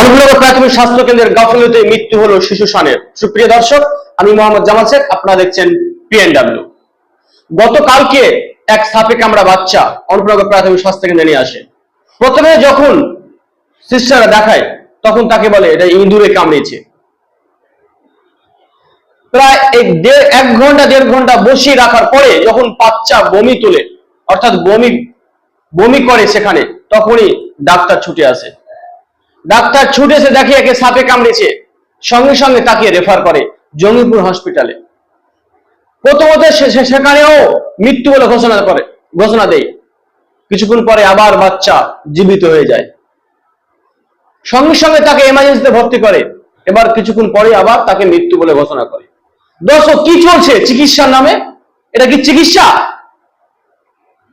অনুগ্রহ প্রাথমিক স্বাস্থ্য কেন্দ্রের গাফিলতে মৃত্যু হলো শিশু সানের সুপ্রিয় দর্শক, আমি মোহাম্মদ জামাল শেখ, আপনারা দেখছেন পিএনডব্লিউ গতকালকে এক সাপে কামড়া বাচ্চা অনুপ্রগ প্রাথমিক স্বাস্থ্য কেন্দ্রে নিয়ে আসে। প্রথমে যখন সিস্টাররা দেখায়, তখন তাকে বলে, এটা ইঁদুরে কামড়েছে। প্রায় এক দেড়, এক ঘণ্টা, দেড় ঘণ্টা বসিয়ে রাখার পরে যখন বাচ্চা বমি তোলে, অর্থাৎ বমি বমি করে সেখানে, তখনই ডাক্তার ছুটে আসে। ডাক্তার ছুটে এসে দেখে একে সাপে কামড়েছে। সঙ্গে সঙ্গে তাকে রেফার করে জঙ্গিপুর হসপিটালে প্রথমত সেখানেও মৃত্যু বলে ঘোষণা করে, ঘোষণা দেয়। কিছুক্ষণ পরে আবার বাচ্চা জীবিত হয়ে যায়। সঙ্গে সঙ্গে তাকে এমার্জেন্সিতে ভর্তি করে। এবার কিছুক্ষণ পরে আবার তাকে মৃত্যু বলে ঘোষণা করে। দর্শক, কি চলছে চিকিৎসার নামে? এটা কি চিকিৎসা?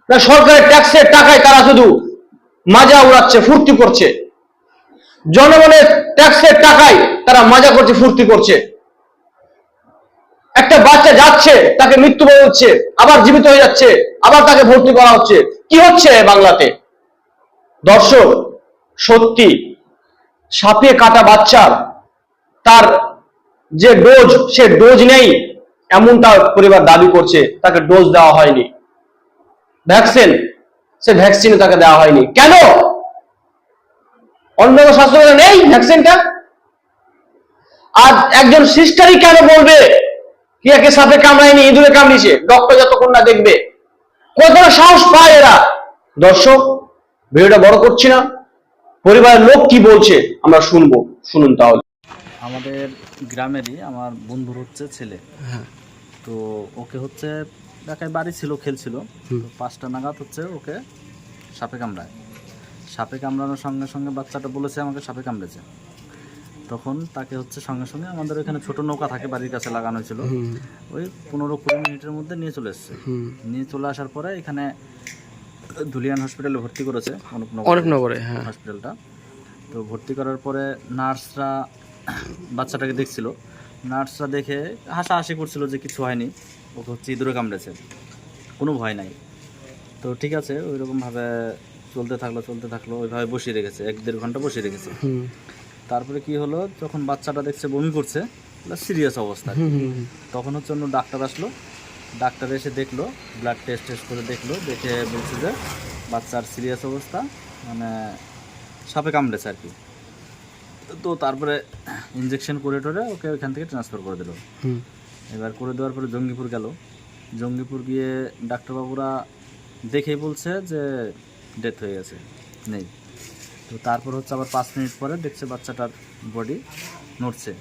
না, সরকারের ট্যাক্সের টাকায় তারা শুধু মাজা উড়াচ্ছে, ফুর্তি করছে। জনগণের ট্যাক্সের টাকায় তারা মজা করছে, ফুর্তি করছে। একটা বাচ্চা যাচ্ছে, তাকে মৃত্যু হচ্ছে, আবার জীবিত হয়ে যাচ্ছে, আবার তাকে ভর্তি করা হচ্ছে। কি হচ্ছে বাংলাতে? দর্শক, সত্যি সাপে কাটা বাচ্চার তার যে ডোজ, সে ডোজ নেই এমন তার পরিবার দাবি করছে, তাকে ডোজ দেওয়া হয়নি। ভ্যাকসিন, সে ভ্যাকসিনও তাকে দেওয়া হয়নি। কেন? অন্য স্বাস্থ্য কেন্দ্রে নেই ভ্যাকসিনটা? আর একজন সিস্টারই কেন বলবে কি একে সাপে কামড়ায়নি ইঁদুরে কামড়িয়েছে? ডক্টর যতক্ষণ না দেখবে কতটা সাহস পায় এরা? দর্শক ভিডিওটা বড় করছি না। পরিবারের লোক কি বলছে আমরা শুনব। শুনুন তাহলে। আমাদের গ্রামেরই আমার বন্ধুর হচ্ছে ছেলে। হ্যাঁ। তো ওকে হচ্ছে ঢাকায় বাড়ি ছিল খেলছিল। পাঁচটা নাগাদ হচ্ছে ওকে সাপে কামড়ায়। সাপে কামড়ানোর সঙ্গে সঙ্গে বাচ্চাটা বলেছে আমাকে সাপে কামড়েছে। তখন তাকে হচ্ছে সঙ্গে সঙ্গে আমাদের ওখানে ছোট নৌকা থাকে বাড়ির কাছে লাগানো ছিল। ওই পনেরো কুড়ি মিনিটের মধ্যে নিয়ে চলে এসছে। নিয়ে চলে আসার পরে এখানে ধুলিয়ান হসপিটালে ভর্তি করেছে অনুপনগর। অনেকনগরে হ্যাঁ। হসপিটালটা। তো ভর্তি করার পরে নার্সরা বাচ্চাটাকে দেখছিল। নার্সরা দেখে হাসাহাসি করছিল যে কিছু হয়নি ওকে হচ্ছে ইঁদুরে কামড়েছে। কোনো ভয় নাই। তো ঠিক আছে ওই রকমভাবে চলতে থাকল চলতে থাকল ওইভাবে বসিয়ে রেখেছে এক দেড় ঘণ্টা বসিয়ে রেখেছে। তারপরে কি হলো যখন বাচ্চাটা দেখছে বমি করছে সিরিয়াস অবস্থা। তখন হচ্ছে অন্য ডাক্তার আসলো ডাক্তার এসে দেখল ব্লাড টেস্ট টেস্ট করে দেখল দেখে বলছে যে বাচ্চার সিরিয়াস অবস্থা মানে সাপে কামড়েছে আর কি। তো তারপরে ইঞ্জেকশন করে টরে ওকে ওইখান থেকে ট্রান্সফার করে দিল। এবার করে দেওয়ার পরে জঙ্গিপুর গেল। জঙ্গিপুর গিয়ে ডাক্তারবাবুরা দেখেই বলছে যে ডেথ হয়ে গেছে। নেই। তো তারপর হচ্ছে আবার পাঁচ মিনিট পরে দেখছে বাচ্চাটার বডি নড়ছে।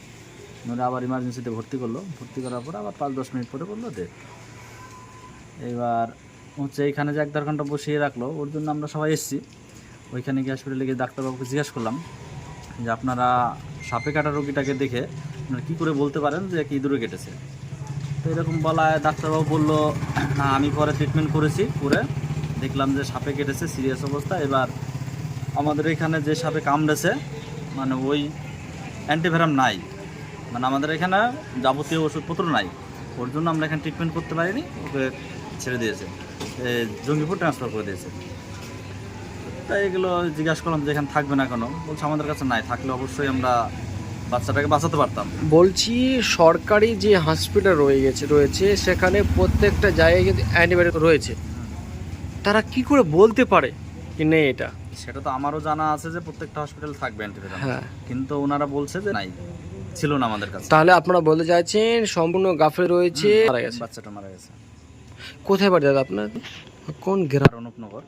নড়ে আবার ইমার্জেন্সিতে ভর্তি করল। ভর্তি করার পরে আবার পাঁচ দশ মিনিট পরে বলল ডেথ এবার হচ্ছে এইখানে যে এক দেড় ঘণ্টা বসিয়ে রাখল, ওর জন্য আমরা সবাই এসেছি। ওইখানে গিয়ে হসপিটালে গিয়ে ডাক্তারবাবুকে জিজ্ঞেস করলাম যে, আপনারা সাপে কাটা রোগীটাকে দেখে আপনারা কী করে বলতে পারেন যে কি ইঁদুরে কেটেছে? তো এরকম বলায় ডাক্তারবাবু বলল, না, আমি পরে ট্রিটমেন্ট করেছি, করে দেখলাম যে সাপে কেটেছে, সিরিয়াস অবস্থা। এবার আমাদের এখানে যে সাপে কামড়েছে মানে ওই অ্যান্টিভেরাম নাই। মানে আমাদের এখানে যাবতীয় ওষুধপত্র নাই। ওর জন্য আমরা এখানে ট্রিটমেন্ট করতে পারিনি, ওকে ছেড়ে দিয়েছে। জঙ্গিপুর ট্রান্সফার করে দিয়েছে। তাই এগুলো জিজ্ঞাসা করলাম যে এখানে থাকবে না কেন? বলছে আমাদের কাছে নাই, থাকলে অবশ্যই আমরা বাচ্চাটাকে বাঁচাতে পারতাম। বলছি, সরকারি যে হসপিটাল রয়ে গেছে, রয়েছে, সেখানে প্রত্যেকটা জায়গায় কিন্তু অ্যান্টিবায়োটিক রয়েছে। তারা কি করে বলতে পারে কি নেই এটা? সেটা তো আমারও জানা আছে যে প্রত্যেকটা হসপিটাল থাকবে হ্যাঁ। কিন্তু ওনারা বলছে যে নাই ছিল না আমাদের কাছে। তাহলে আপনারা বলতে চাইছেন সম্পূর্ণ গাফে রয়েছে মারা গেছে। বাচ্চাটা মারা গেছে। কোথায় বাড়ি দাদা আপনার? কোন গ্রাম? অনুপনগর